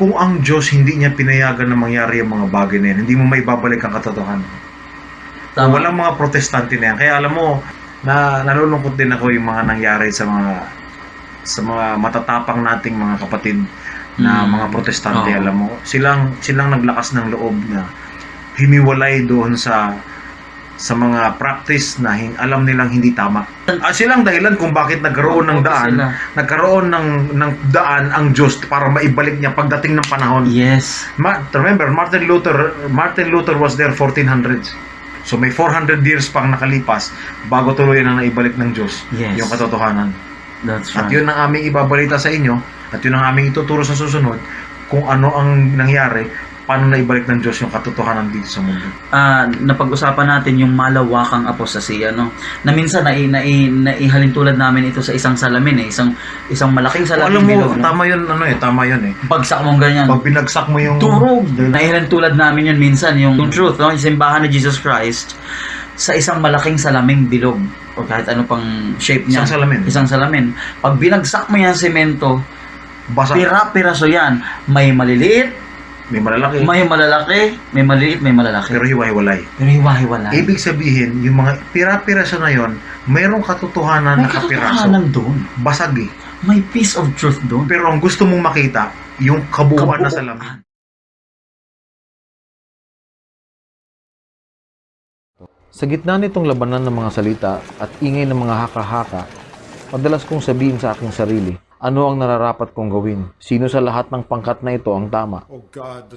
kung ang Diyos hindi niya pinayagan na mangyari ang mga bagay na yan, hindi mo may babalik ang katotohanan. Tama. Walang mga protestante na yan. Kaya alam mo, na nalulungkot din ako yung mga nangyari sa mga sa mga matatapang nating mga kapatid na Mm. mga protestante, Oo. alam mo, silang silang naglakas ng loob na himiwalay doon sa sa mga practice na hin- alam nilang hindi tama. Ah, silang dahilan kung bakit nagkaroon ng daan, sila. nagkaroon ng ng daan ang Diyos para maibalik niya pagdating ng panahon. Yes. Ma- remember, Martin Luther, Martin Luther was there 1400s. So may 400 years pang nakalipas bago tuluyan na naibalik ng Diyos Yes. yung katotohanan. That's At right. yun ang aming ibabalita sa inyo at yun ang aming ituturo sa susunod kung ano ang nangyari, paano naibalik ng Diyos yung katotohanan dito sa mundo. Ah, napag-usapan natin yung malawakang apostasya no na minsan nai, nai, naihalin tulad namin ito sa isang salamin eh isang isang malaking salamin alam mo, bilog, no? tama yun, ano eh, tama yun eh. bagsak mong ganyan Pag binagsak mo yung... turog naihalin tulad namin yun minsan yung, yung truth no yung simbahan ni Jesus Christ sa isang malaking salaming bilog o kahit ano pang shape niya Isang salamin. isang salamin pag binagsak mo yan semento Basa. pira-piraso yan may maliliit May malalaki. may malalaki may maliliit may malalaki pero hiwa-hiwalay. pero hiwa-hiwalay Ibig sabihin, yung mga pira-piraso na yon, mayroong katotohanan may na kapiraso. katotohanan doon Basag eh. may piece of truth doon Pero ang gusto mong makita, yung kabuuan na Kabuuan. salamin. Sa gitna nitong labanan ng mga salita at ingay ng mga haka-haka, madalas kong sabihin sa aking sarili, ano ang nararapat kong gawin? Sino sa lahat ng pangkat na ito ang tama?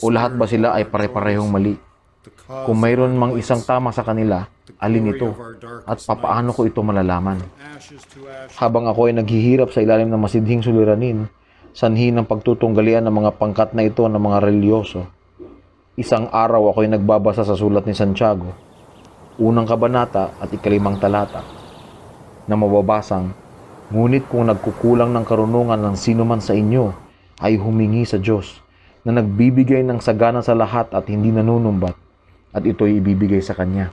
O lahat ba sila ay pare-parehong mali? Kung mayroon mang isang tama sa kanila, alin ito? At papaano ko ito malalaman? Habang ako ay naghihirap sa ilalim ng masidhing suliranin, sanhi ng pagtutunggalian ng mga pangkat na ito ng mga religyoso, isang araw ako ay nagbabasa sa sulat ni Santiago, unang kabanata at ikalimang talata, na mababasang, Ngunit kung nagkukulang ng karunungan ng sino man sa inyo, ay humingi sa Diyos, na nagbibigay ng sagana sa lahat at hindi nanunumbat, at ito'y ibibigay sa Kanya.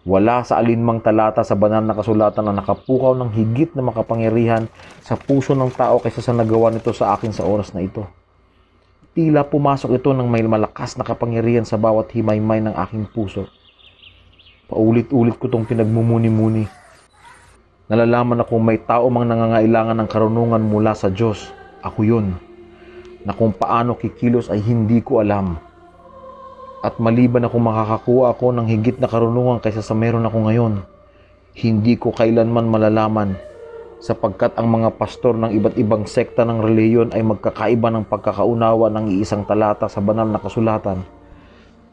Wala sa alinmang talata sa banal na kasulatan na nakapukaw ng higit na makapangyarihan sa puso ng tao kaysa sa nagawa nito sa akin sa oras na ito. Tila pumasok ito ng may malakas na kapangyarihan sa bawat himaymay ng aking puso. Paulit-ulit ko itong pinagmumuni-muni. Nalalaman na kung may tao mang nangangailangan ng karunungan mula sa Diyos, ako yun. Na kung paano kikilos ay hindi ko alam. At maliban na kung makakakuha ako ng higit na karunungan kaysa sa meron ako ngayon, hindi ko kailanman malalaman sapagkat ang mga pastor ng iba't ibang sekta ng reliyon ay magkakaiba ng pagkakaunawa ng iisang talata sa banal na kasulatan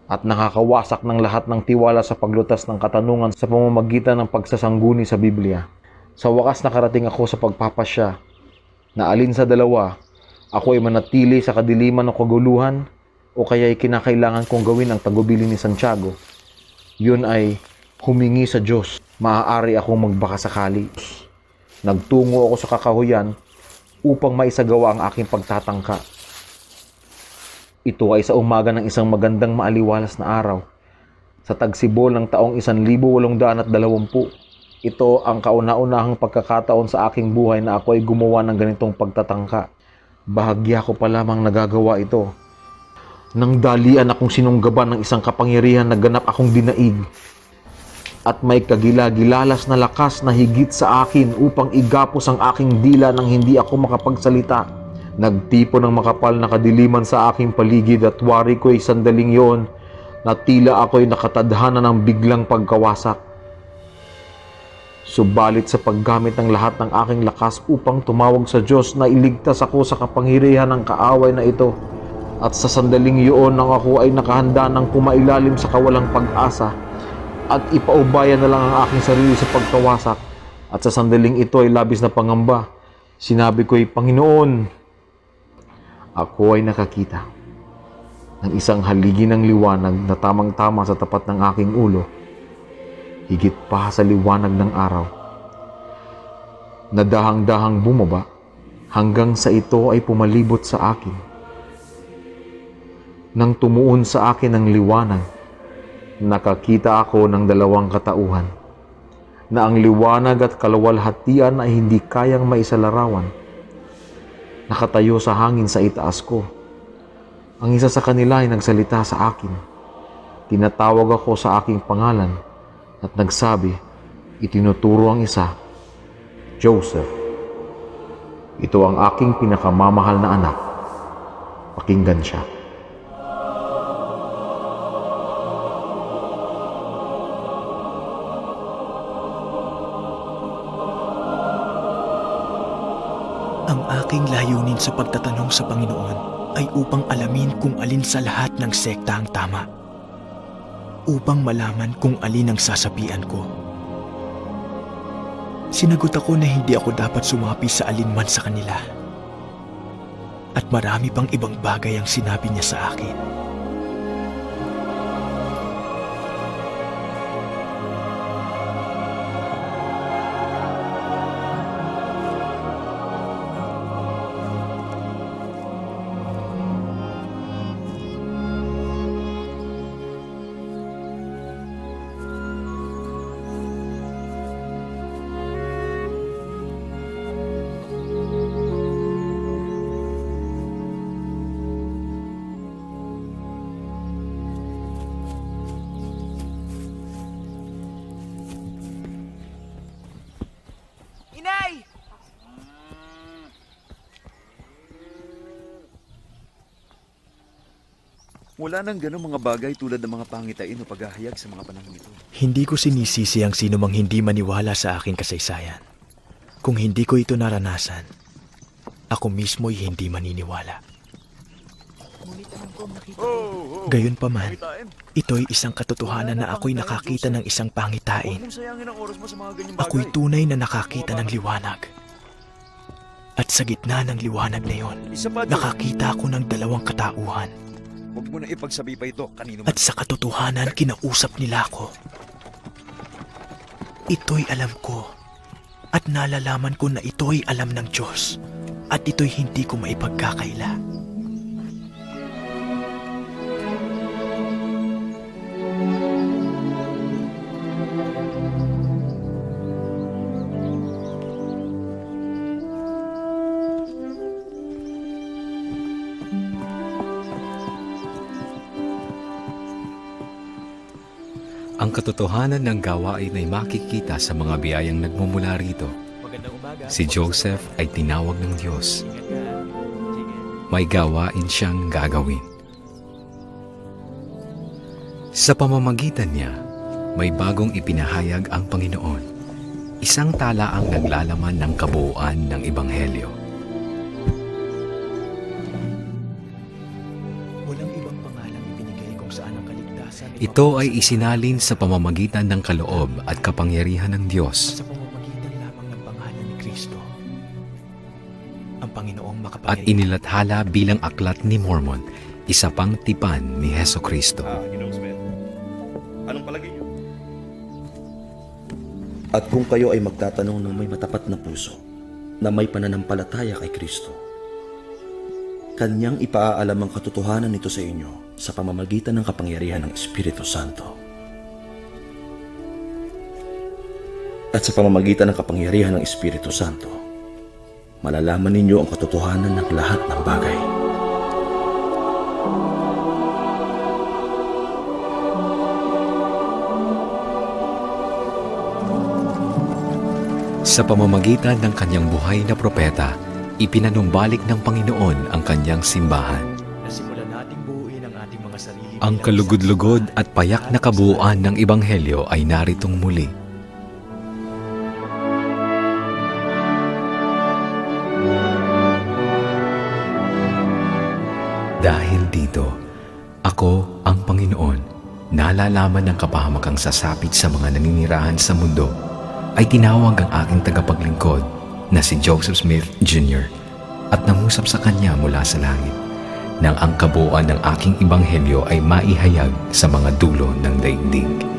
at nakakawasak ng lahat ng tiwala sa paglutas ng katanungan sa pamamagitan ng pagsasangguni sa Biblia. Sa wakas nakarating ako sa pagpapasya na alin sa dalawa, ako ay manatili sa kadiliman ng kaguluhan o kaya ay kinakailangan kong gawin ang tagubilin ni Santiago. Yun ay humingi sa Diyos, maaari akong magbakasakali. Nagtungo ako sa kakahuyan upang maisagawa ang aking pagtatangka. Ito ay sa umaga ng isang magandang maaliwalas na araw. Sa tagsibol ng taong 1820, ito ang kauna-unahang pagkakataon sa aking buhay na ako ay gumawa ng ganitong pagtatangka. Bahagya ko pa lamang nagagawa ito. Nang dalian akong sinunggaban ng isang kapangyarihan na ganap akong dinaig. At may kagilagilalas na lakas na higit sa akin upang igapos ang aking dila nang hindi ako makapagsalita. Nagtipo ng makapal na kadiliman sa aking paligid at wari ko'y sandaling yon na tila ako'y nakatadhana ng biglang pagkawasak. Subalit sa paggamit ng lahat ng aking lakas upang tumawag sa Diyos na iligtas ako sa kapangyarihan ng kaaway na ito. At sa sandaling iyon nang ako ay nakahanda ng pumailalim sa kawalang pag-asa at ipaubayan na lang ang aking sarili sa pagkawasak. At sa sandaling ito ay labis na pangamba. Sinabi ko'y, Panginoon, ako ay nakakita ng isang haligi ng liwanag na tamang-tama sa tapat ng aking ulo, higit pa sa liwanag ng araw. Nadahang-dahang bumaba hanggang sa ito ay pumalibot sa akin. Nang tumuon sa akin ang liwanag, nakakita ako ng dalawang katauhan na ang liwanag at kalawalhatian ay hindi kayang maisalarawan. nakatayo sa hangin sa itaas ko. Ang isa sa kanila ay nagsalita sa akin. Tinatawag ako sa aking pangalan at nagsabi, itinuturo ang isa, Joseph. Ito ang aking pinakamamahal na anak. Pakinggan siya. Ang aking layunin sa pagtatanong sa Panginoon ay upang alamin kung alin sa lahat ng sekta ang tama. Upang malaman kung alin ang sasapian ko. Sinagot ako na hindi ako dapat sumapi sa alinman sa kanila. At marami pang ibang bagay ang sinabi niya sa akin. Wala nang ganong mga bagay tulad ng mga pangitain o paghahayag sa mga panahon ito. Hindi ko sinisisi ang sino mang hindi maniwala sa aking kasaysayan. Kung hindi ko ito naranasan, ako mismo'y hindi maniniwala. Gayunpaman, ito'y isang katotohanan na ako'y nakakita ng isang pangitain. mong sayangin ang oras mo sa mga ganyang bagay. Ako'y tunay na nakakita ng liwanag. At sa gitna ng liwanag na yon, pa, nakakita ako ng dalawang katauhan. Huwag mo na ipagsabi pa ito kanino man. At sa katotohanan, kinausap nila ako. Ito'y alam ko. At nalalaman ko na ito'y alam ng Diyos. At ito'y hindi ko maipagkakaila. Ang katotohanan ng gawain ay makikita sa mga biyayang nagmumula rito. Si Joseph ay tinawag ng Diyos. May gawain siyang gagawin. Sa pamamagitan niya, may bagong ipinahayag ang Panginoon. Isang tala ang naglalaman ng kabuuan ng Ebanghelyo. Ito ay isinalin sa pamamagitan ng kaloob at kapangyarihan ng Diyos sa pamamagitan lamang ng pangalan ni Kristo. Ang Panginoong at makapangyarihan. inilathala bilang aklat ni Mormon, isa pang tipan ni Heso Kristo. Ah. Anong palagay niyo? At kung kayo ay magtatanong ng may matapat na puso, na may pananampalataya kay Kristo, Kanyang ipaaalam ang katotohanan nito sa inyo sa pamamagitan ng kapangyarihan ng Espiritu Santo. At sa pamamagitan ng kapangyarihan ng Espiritu Santo, malalaman ninyo ang katotohanan ng lahat ng bagay. Sa pamamagitan ng kanyang buhay na propeta, ipinanumbalik ng Panginoon ang kanyang simbahan. Ang ating mga sarili. Ang bilang kalugod-lugod at payak na kabuuan ng Ebanghelyo ay naritong muli. Dahil dito, ako ang Panginoon, nalalaman ng kapahamakang sasapit sa mga naninirahan sa mundo, ay tinawag ang aking tagapaglingkod na si Joseph Smith Jr. at nangusap sa kanya mula sa langit nang ang kabuuan ng aking ibanghelyo ay maihayag sa mga dulo ng daigdig.